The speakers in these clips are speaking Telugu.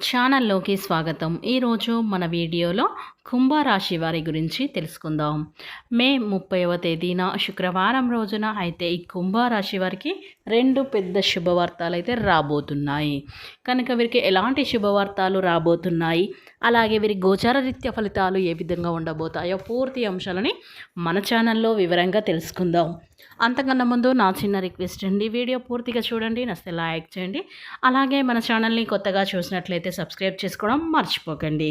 ఛానల్లోకి స్వాగతం. ఈరోజు మన వీడియోలో కుంభరాశి వారి గురించి తెలుసుకుందాం. మే ముప్పైవ తేదీన శుక్రవారం రోజున అయితే ఈ కుంభరాశి వారికి రెండు పెద్ద శుభవార్తలు అయితే రాబోతున్నాయి. కనుక వీరికి ఎలాంటి శుభవార్తలు రాబోతున్నాయి? అలాగే వీరి గోచార రీత్య ఫలితాలు ఏ విధంగా ఉండబోతాయో పూర్తి అంశాలని మన ఛానల్లో వివరంగా తెలుసుకుందాం. అంతకన్నా ముందు నా చిన్న రిక్వెస్ట్ అండి వీడియో పూర్తిగా చూడండి నస్తే లైక్ చేయండి. అలాగే మన ఛానల్ని కొత్తగా చూసినట్లయితే సబ్స్క్రైబ్ చేసుకోవడం మర్చిపోకండి.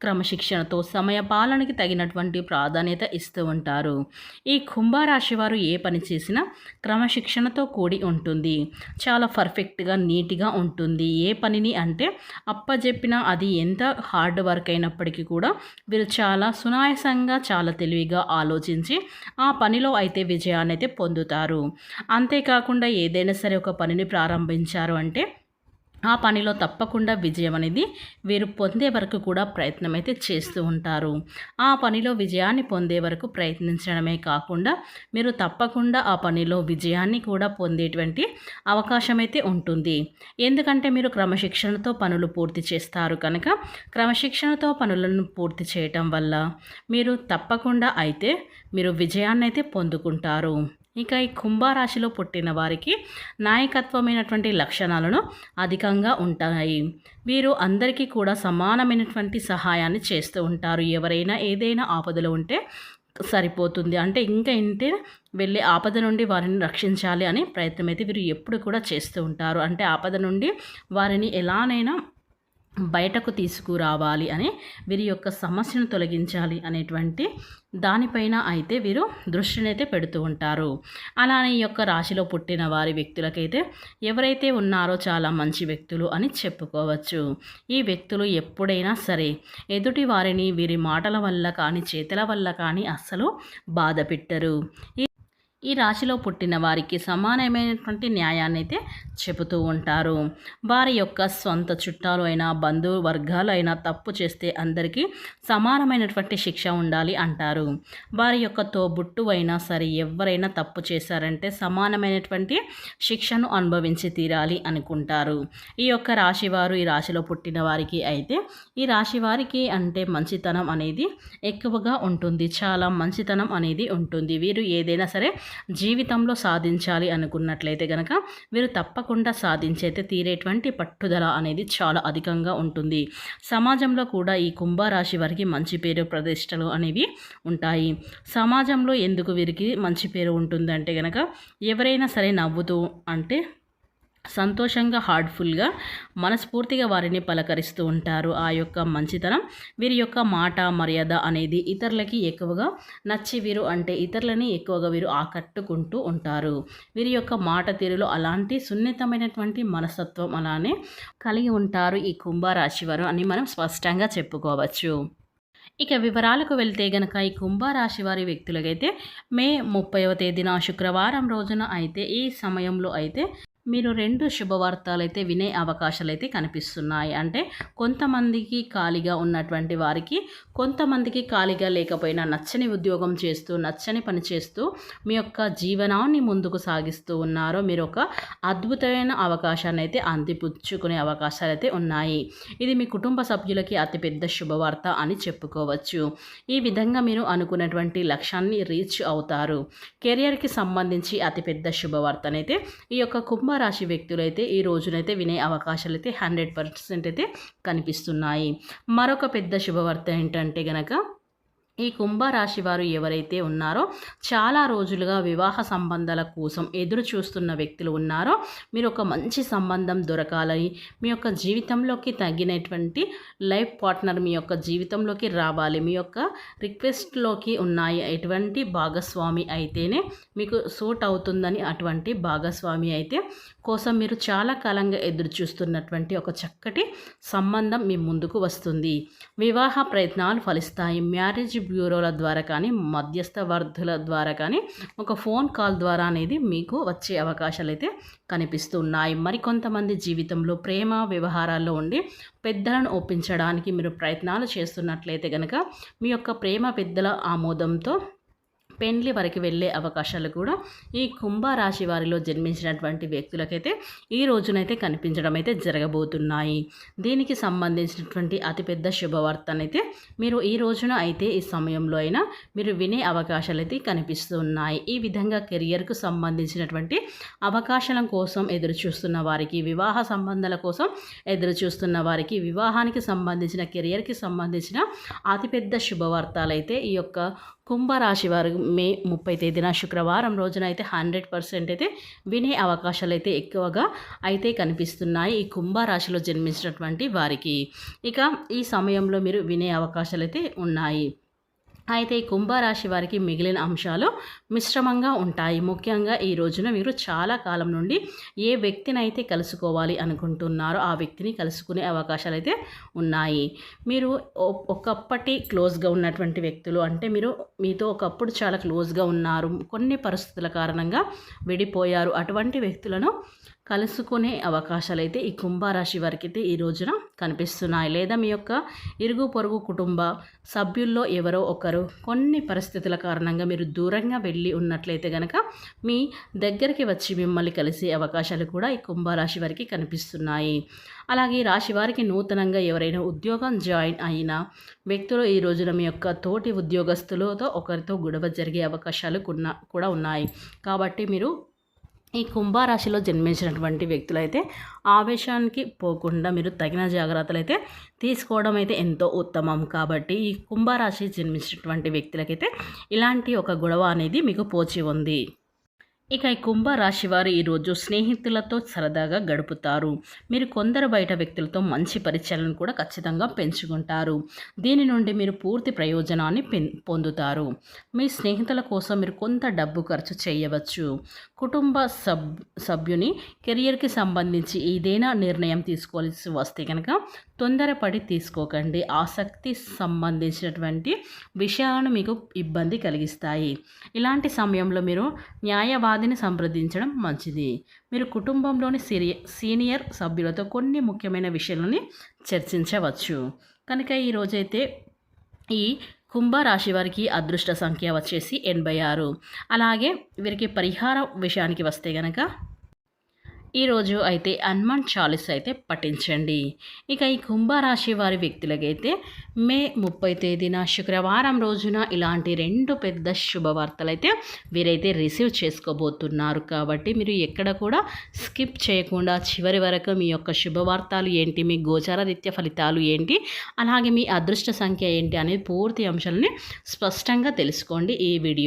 క్రమశిక్షణతో సమయపాలనకి తగినటువంటి ప్రాధాన్యత ఇస్తూ ఉంటారు. ఈ కుంభరాశి వారు ఏ పని చేసినా క్రమశిక్షణతో కూడి ఉంటుంది. చాలా పర్ఫెక్ట్గా నీట్గా ఉంటుంది. ఏ పనిని అంటే అప్పజెప్పినా అది ఎంత హార్డ్ వర్క్ అయినప్పటికీ కూడా వీరు చాలా సునాయాసంగా చాలా తెలివిగా ఆలోచించి ఆ పనిలో అయితే విజయాన్ని అయితే పొందుతారు. అంతేకాకుండా ఏదైనా సరే ఒక పనిని ప్రారంభించారు అంటే ఆ పనిలో తప్పకుండా విజయం అనేది వీరు పొందే వరకు కూడా ప్రయత్నం అయితే చేస్తూ ఉంటారు. ఆ పనిలో విజయాన్ని పొందే వరకు ప్రయత్నించడమే కాకుండా మీరు తప్పకుండా ఆ పనిలో విజయాన్ని కూడా పొందేటువంటి అవకాశం అయితే ఉంటుంది. ఎందుకంటే మీరు క్రమశిక్షణతో పనులు పూర్తి చేస్తారు కనుక క్రమశిక్షణతో పనులను పూర్తి చేయటం వల్ల మీరు తప్పకుండా అయితే మీరు విజయాన్ని అయితే పొందుకుంటారు. ఇక ఈ కుంభరాశిలో పుట్టిన వారికి నాయకత్వమైనటువంటి లక్షణాలను అధికంగా ఉంటాయి. వీరు అందరికీ కూడా సమానమైనటువంటి సహాయాన్ని చేస్తూ ఉంటారు. ఎవరైనా ఏదైనా ఆపదలో ఉంటే సరిపోతుంది. అంటే ఇంకా ఇంటే వెళ్ళి ఆపద నుండి వారిని రక్షించాలి అనే ప్రయత్నం అయితే వీరు ఎప్పుడు కూడా చేస్తూ ఉంటారు. అంటే ఆపద నుండి వారిని ఎలానైనా బయటకు తీసుకురావాలి అని వీరి యొక్క సమస్యను తొలగించాలి అనేటువంటి దానిపైన అయితే వీరు దృష్టిని అయితే పెడుతూ ఉంటారు. అలానే ఈ యొక్క రాశిలో పుట్టిన వారి వ్యక్తులకైతే ఎవరైతే ఉన్నారో చాలా మంచి వ్యక్తులు అని చెప్పుకోవచ్చు. ఈ వ్యక్తులు ఎప్పుడైనా సరే ఎదుటి వారిని వీరి మాటల వల్ల కానీ చేతుల వల్ల కానీ అస్సలు బాధ పెట్టరు. ఈ రాశిలో పుట్టిన వారికి సమానమైనటువంటి న్యాయాన్ని అయితే చెబుతూ ఉంటారు. వారి యొక్క సొంత చుట్టాలు అయినా బంధు వర్గాలు అయినా తప్పు చేస్తే అందరికీ సమానమైనటువంటి శిక్ష ఉండాలి అంటారు. వారి యొక్క తోబుట్టు అయినా సరే ఎవరైనా తప్పు చేశారంటే సమానమైనటువంటి శిక్షను అనుభవించి తీరాలి అనుకుంటారు. ఈ యొక్క రాశి వారు ఈ రాశిలో పుట్టిన వారికి అయితే ఈ రాశి వారికి అంటే మంచితనం అనేది ఎక్కువగా ఉంటుంది. చాలా మంచితనం అనేది ఉంటుంది. వీరు ఏదైనా సరే జీవితంలో సాధించాలి అనుకున్నట్లయితే కనుక వీరు తప్పకుండా సాధించైతే తీరేటువంటి పట్టుదల అనేది చాలా అధికంగా ఉంటుంది. సమాజంలో కూడా ఈ కుంభరాశి వారికి మంచి పేరు ప్రతిష్టలు అనేవి ఉంటాయి. సమాజంలో ఎందుకు వీరికి మంచి పేరు ఉంటుందంటే కనుక ఎవరైనా సరే నవ్వుతూ అంటే సంతోషంగా హార్ట్ఫుల్గా మనస్ఫూర్తిగా వారిని పలకరిస్తూ ఉంటారు. ఆ యొక్క మంచితనం వీరి యొక్క మాట మర్యాద అనేది ఇతరులకి ఎక్కువగా నచ్చి వీరు అంటే ఇతరులని ఎక్కువగా వీరు ఆకట్టుకుంటూ ఉంటారు. వీరి యొక్క మాట తీరులో అలాంటి సున్నితమైనటువంటి మనస్తత్వం అలానే కలిగి ఉంటారు ఈ కుంభరాశి వారు అని మనం స్పష్టంగా చెప్పుకోవచ్చు. ఇక వివరాలకు వెళ్తే గనక ఈ కుంభరాశి వారి వ్యక్తులకైతే మే ముప్పైవ తేదీన శుక్రవారం రోజున అయితే ఈ సమయంలో అయితే మీరు రెండు శుభవార్తలు అయితే వినే అవకాశాలు అయితే కనిపిస్తున్నాయి. అంటే కొంతమందికి ఖాళీగా ఉన్నటువంటి వారికి కొంతమందికి ఖాళీగా లేకపోయినా నచ్చని ఉద్యోగం చేస్తూ నచ్చని పని చేస్తూ మీ యొక్క జీవనాన్ని ముందుకు సాగిస్తూ ఉన్నారో మీరు ఒక అద్భుతమైన అవకాశాన్ని అయితే అందిపుచ్చుకునే అవకాశాలు అయితే ఉన్నాయి. ఇది మీ కుటుంబ సభ్యులకి అతిపెద్ద శుభవార్త అని చెప్పుకోవచ్చు. ఈ విధంగా మీరు అనుకున్నటువంటి లక్ష్యాన్ని రీచ్ అవుతారు. కెరియర్కి సంబంధించి అతిపెద్ద శుభవార్తనైతే ఈ యొక్క కుంభ రాశి వ్యక్తులైతే ఈ రోజునైతే వినే అవకాశాలు అయితే హండ్రెడ్ పర్సెంట్ అయితే కనిపిస్తున్నాయి. మరొక పెద్ద శుభవార్త ఏంటంటే గనక ఈ కుంభరాశి వారు ఎవరైతే ఉన్నారో చాలా రోజులుగా వివాహ సంబంధాల కోసం ఎదురు చూస్తున్న వ్యక్తులు ఉన్నారో మీరు ఒక మంచి సంబంధం దొరకాలని మీ యొక్క జీవితంలోకి తగినటువంటి లైఫ్ పార్ట్నర్ మీ యొక్క జీవితంలోకి రావాలి మీ యొక్క రిక్వెస్ట్లోకి ఉన్నాయి ఎటువంటి భాగస్వామి అయితేనే మీకు సూట్ అవుతుందని అటువంటి భాగస్వామి అయితే కోసం మీరు చాలా కాలంగా ఎదురు చూస్తున్నటువంటి ఒక చక్కటి సంబంధం మీ ముందుకు వస్తుంది. వివాహ ప్రయత్నాలు ఫలిస్తాయి. మ్యారేజ్ బ్యూరోల ద్వారా కానీ మధ్యస్థ వర్ధుల ద్వారా కానీ ఒక ఫోన్ కాల్ ద్వారా అనేది మీకు వచ్చే అవకాశాలు అయితే కనిపిస్తున్నాయి. మరికొంతమంది జీవితంలో ప్రేమ వ్యవహారాల్లో ఉండి పెద్దలను ఒప్పించడానికి మీరు ప్రయత్నాలు చేస్తున్నట్లయితే కనుక మీ యొక్క ప్రేమ పెద్దల ఆమోదంతో పెండ్లి వరకు వెళ్ళే అవకాశాలు కూడా ఈ కుంభరాశి వారిలో జన్మించినటువంటి వ్యక్తులకైతే ఈ రోజునైతే కనిపించడం అయితే జరగబోతున్నాయి. దీనికి సంబంధించినటువంటి అతిపెద్ద శుభవార్తనైతే మీరు ఈ రోజున అయితే ఈ సమయంలో అయినా మీరు వినే అవకాశాలు అయితే కనిపిస్తున్నాయి. ఈ విధంగా కెరియర్కు సంబంధించినటువంటి అవకాశాల కోసం ఎదురు చూస్తున్న వారికి వివాహ సంబంధాల కోసం ఎదురు చూస్తున్న వారికి వివాహానికి సంబంధించిన కెరియర్కి సంబంధించిన అతిపెద్ద శుభవార్తలైతే ఈ యొక్క కుంభరాశి వారు మే ముప్పై తేదీన శుక్రవారం రోజున అయితే హండ్రెడ్ పర్సెంట్ అయితే వినే అవకాశాలు అయితే ఎక్కువగా అయితే కనిపిస్తున్నాయి ఈ కుంభరాశిలో జన్మించినటువంటి వారికి. ఇక ఈ సమయంలో మీరు వినే అవకాశాలు అయితే ఉన్నాయి. అయితే ఈ కుంభరాశి వారికి మిగిలిన అంశాలు మిశ్రమంగా ఉంటాయి. ముఖ్యంగా ఈ రోజున మీరు చాలా కాలం నుండి ఏ వ్యక్తిని అయితే కలుసుకోవాలి అనుకుంటున్నారో ఆ వ్యక్తిని కలుసుకునే అవకాశాలు అయితే ఉన్నాయి. మీరు ఒకప్పటి క్లోజ్గా ఉన్నటువంటి వ్యక్తులు అంటే మీరు మీతో ఒకప్పుడు చాలా క్లోజ్గా ఉన్నారు. కొన్ని పరిస్థితుల కారణంగా విడిపోయారు. అటువంటి వ్యక్తులను కలుసుకునే అవకాశాలు అయితే ఈ కుంభరాశి వారికి అయితే ఈ రోజున కనిపిస్తున్నాయి. లేదా మీ యొక్క ఇరుగు పొరుగు కుటుంబ సభ్యుల్లో ఎవరో ఒకరు కొన్ని పరిస్థితుల కారణంగా మీరు దూరంగా వెళ్ళి ఉన్నట్లయితే కనుక మీ దగ్గరికి వచ్చి మిమ్మల్ని కలిసే అవకాశాలు కూడా ఈ కుంభరాశి వారికి కనిపిస్తున్నాయి. అలాగే రాశి వారికి నూతనంగా ఎవరైనా ఉద్యోగం జాయిన్ అయిన వ్యక్తులు ఈ రోజున మీ యొక్క తోటి ఉద్యోగస్తులతో ఒకరితో గొడవ జరిగే అవకాశాలు కూడా ఉన్నాయి. కాబట్టి మీరు ఈ కుంభరాశిలో జన్మించినటువంటి వ్యక్తులైతే ఆవేశానికి పోకుండా మీరు తగిన జాగ్రత్తలు అయితే తీసుకోవడం అయితే ఎంతో ఉత్తమం. కాబట్టి ఈ కుంభరాశి జన్మించినటువంటి వ్యక్తులకైతే ఇలాంటి ఒక గొడవ అనేది మీకు పోచి ఉంది. ఇక ఈ కుంభరాశి వారు ఈరోజు స్నేహితులతో సరదాగా గడుపుతారు. మీరు కొందరు బయట వ్యక్తులతో మంచి పరిచయాలను కూడా ఖచ్చితంగా పెంచుకుంటారు. దీని నుండి మీరు పూర్తి ప్రయోజనాన్ని పొందుతారు. మీ స్నేహితుల కోసం మీరు కొంత డబ్బు ఖర్చు చేయవచ్చు. కుటుంబ సబ్ సభ్యుని కెరియర్కి సంబంధించి ఏదైనా నిర్ణయం తీసుకోవాల్సి వస్తే కనుక తొందరపడి తీసుకోకండి. ఆసక్తి సంబంధించినటువంటి విషయాలను మీకు ఇబ్బంది కలిగిస్తాయి. ఇలాంటి సమయంలో మీరు ఉపాధిని సంప్రదించడం మంచిది. మీరు కుటుంబంలోని సీనియర్ సభ్యులతో కొన్ని ముఖ్యమైన విషయాలని చర్చించవచ్చు. కనుక ఈరోజైతే ఈ కుంభరాశి వారికి అదృష్ట సంఖ్య వచ్చేసి ఎనభై ఆరు. అలాగే వీరికి పరిహార విషయానికి వస్తే కనుక ఈరోజు అయితే హనుమాన్ చాలీస్ అయితే పఠించండి. ఇక ఈ కుంభరాశి వారి వ్యక్తులకైతే మే ముప్పై తేదీన శుక్రవారం రోజున ఇలాంటి రెండు పెద్ద శుభవార్తలు అయితే వీరైతే రిసీవ్ చేసుకోబోతున్నారు. కాబట్టి మీరు ఎక్కడ కూడా స్కిప్ చేయకుండా చివరి వరకు మీ యొక్క శుభవార్తలు ఏంటి మీ గోచార రీత్య ఫలితాలు ఏంటి అలాగే మీ అదృష్ట సంఖ్య ఏంటి అనేది పూర్తి అంశాలని స్పష్టంగా తెలుసుకోండి ఈ వీడియో